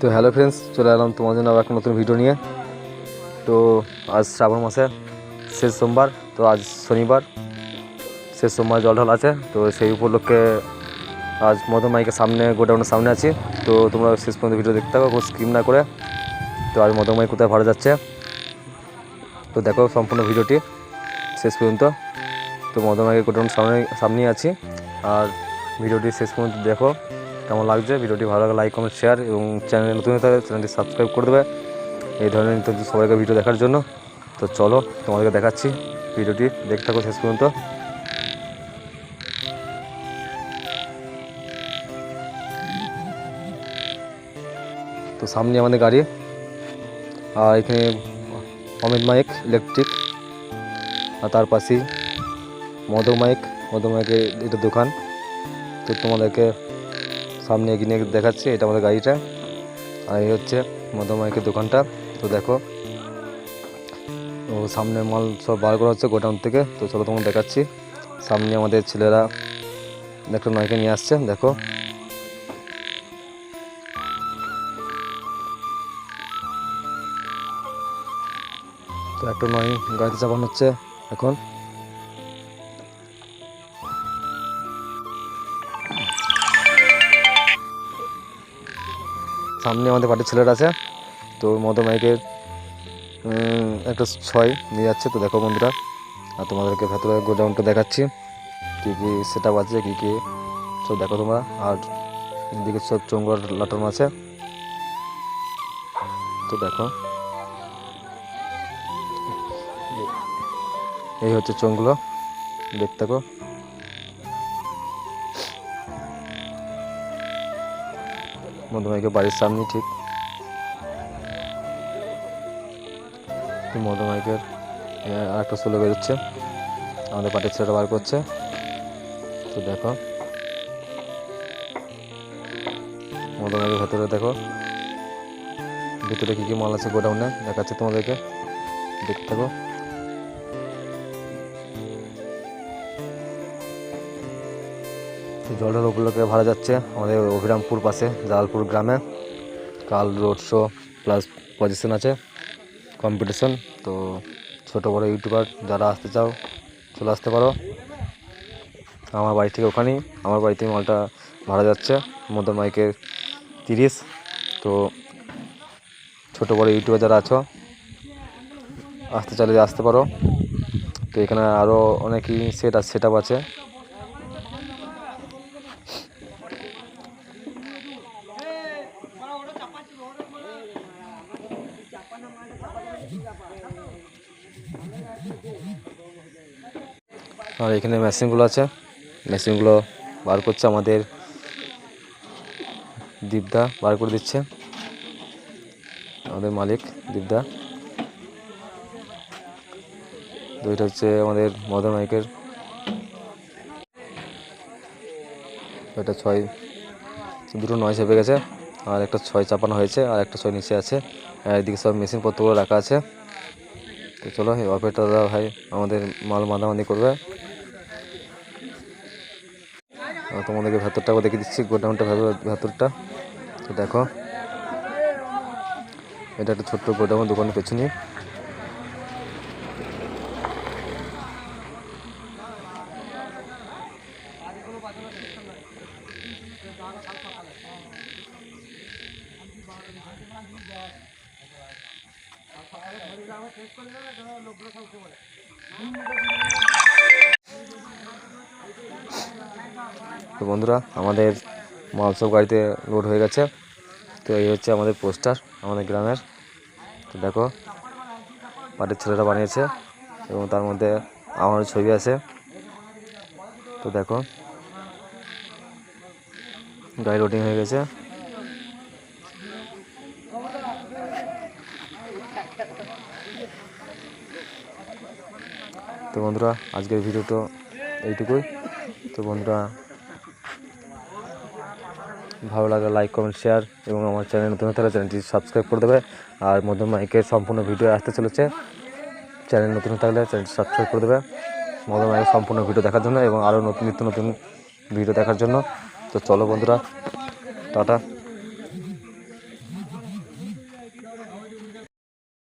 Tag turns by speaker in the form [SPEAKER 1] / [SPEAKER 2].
[SPEAKER 1] তো hello friends, চলে এলাম তোমার জন্য আবার একটা নতুন ভিডিও নিয়ে। তো আজ শ্রাবণ মাসে শেষ সোমবার, তো আজ শনিবার, শেষ সোমবার জল ঢাল আছে, তো সেই উপলক্ষে আজ মদন মাইকের সামনে, গোডাউনের সামনে আছি। তো তোমরা শেষ পর্যন্ত ভিডিও দেখতে থাকো, কোনো স্কিম না করে। তো আজ মদন মাইক কোথায় ভাড়া যাচ্ছে? তো দেখো সম্পূর্ণ ভিডিওটি শেষ পর্যন্ত। তো মদন মাইকের গোডাউনের সামনে সামনেই আছি। আর ভিডিওটি শেষ পর্যন্ত দেখো। কেমন লাগছে? ভিডিওটি ভালো লাগে লাইক কমেন্ট শেয়ার এবং চ্যানেল নতুন হবে চ্যানেলটি সাবস্ক্রাইব করে দেবে। এই ধরনের সবাইকে ভিডিও দেখার জন্য। তো চলো, তোমাদেরকে দেখাচ্ছি ভিডিওটি। দেখতে থাকো শেষ পর্যন্ত। তো সামনে আমাদের গাড়ি। আর এখানে অমিত মাইক ইলেকট্রিক আর তার পাশেই মধু মাইক। মধু মাইকের এটা দোকান। তো তোমাদেরকে সামনে এগিয়ে দেখাচ্ছি, এটা আমাদের গাড়িটা। আর এই হচ্ছে মধু মাইকের দোকানটা। তো দেখো, ও সামনে মাল সব বার করা হচ্ছে গোডাউন থেকে। তো চলো তোমাকে দেখাচ্ছি। সামনে আমাদের ছেলেরা একটা নয়কে নিয়ে আসছে, দেখো। তো একটা নয় গাড়িতে চাপানো হচ্ছে এখন। সামনে আমাদের পার্টির ছেলেরা আছে, তো মতো মাইকের একটা ছয় নিয়ে যাচ্ছে। তো দেখো বন্ধুরা, আর তোমাদেরকে ভেতরে গোডাউনটা দেখাচ্ছি। কী কী সেট আপ আছে, কী কী সব দেখো তোমরা। আর এদিকে সব চোঙ্গর লাটানো আছে। তো দেখো, এই হচ্ছে চোঙগুলো। দেখতে থাকো। মধুমাইকে বাড়ির সামনে ঠিক। মধুমাইকের একটা সোলো বেরোচ্ছে। আমাদের পাটের ছেলেটা বার করছে। তো দেখো। মধুমাইকের ভেতরে দেখো। ভিতরে কী কী মাল আছে গোডাউনে? দেখাচ্ছে তোমাদেরকে। দেখতে থাকো। জলঢাল উপলক্ষে ভাড়া যাচ্ছে আমাদের অভিরামপুর পাশে, জালালপুর গ্রামে। কাল রোড শো প্লাস পজিশন আছে কম্পিটিশন তো ছোটো বড় ইউটিউবার যারা আসতে চাও, চলে আসতে পারো। আমার বাড়ি থেকে ওখানেই, আমার বাড়ি থেকে মালটা ভাড়া যাচ্ছে, মদন মাইকের তিরিশ। তো ছোটো বড় ইউটিউবার যারা আছো, আসতে চাইলে আসতে পারো। তো এখানে আরও অনেকই সেট সেট আছে। আর এখানে মেশিনগুলো আছে। মেশিনগুলো বার করছে আমাদের দীপদা, বার করে দিচ্ছে। আমাদের মালিক দীপদা। তো এটা হচ্ছে আমাদের মদন মাইকের। এটা ছয়, দুটো নয় চেপে গেছে। আর একটা ছয় চাপানো হয়েছে, আর একটা ছয় নিচে আছে। এদিকে সব মেশিন পত্রগুলো রাখা আছে। তো চলো, এই অপারেটাররা ভাই আমাদের মাল মাদামাদি করবে। তোমাদেরকে ভেতরটাও দেখে দিচ্ছি, গোডাউনটা, ভেতর, ভেতরটা। তো দেখো, এটা একটা ছোট্ট গোডাউন দোকানের পেছনে। তো বন্ধুরা, আমাদের মাল সব গাড়িতে লোড হয়ে গেছে। তো এই হচ্ছে আমাদের পোস্টার, আমাদের গ্রামের। তো দেখো পাটের ছেলেরা বানিয়েছে এবং তার মধ্যে আমার ছবি আছে। তো দেখো, গাড়ি লোডিং হয়ে গেছে। তো বন্ধুরা, আজকের ভিডিওটা এইটুকুই। তো বন্ধুরা, ভালো লাগলে লাইক কমেন্ট শেয়ার এবং আমার চ্যানেল নতুন হলে চ্যানেলটি সাবস্ক্রাইব করে দেবে। আর মধ্যম মাইকের সম্পূর্ণ ভিডিও আসতে চলেছে। চ্যানেল নতুন হলে চ্যানেলটি সাবস্ক্রাইব করে দেবে। মধ্যম মাইকের সম্পূর্ণ ভিডিও দেখার জন্য এবং আরও নতুন, নিত্য নতুন ভিডিও দেখার জন্য। তো চলো বন্ধুরা, টাটা।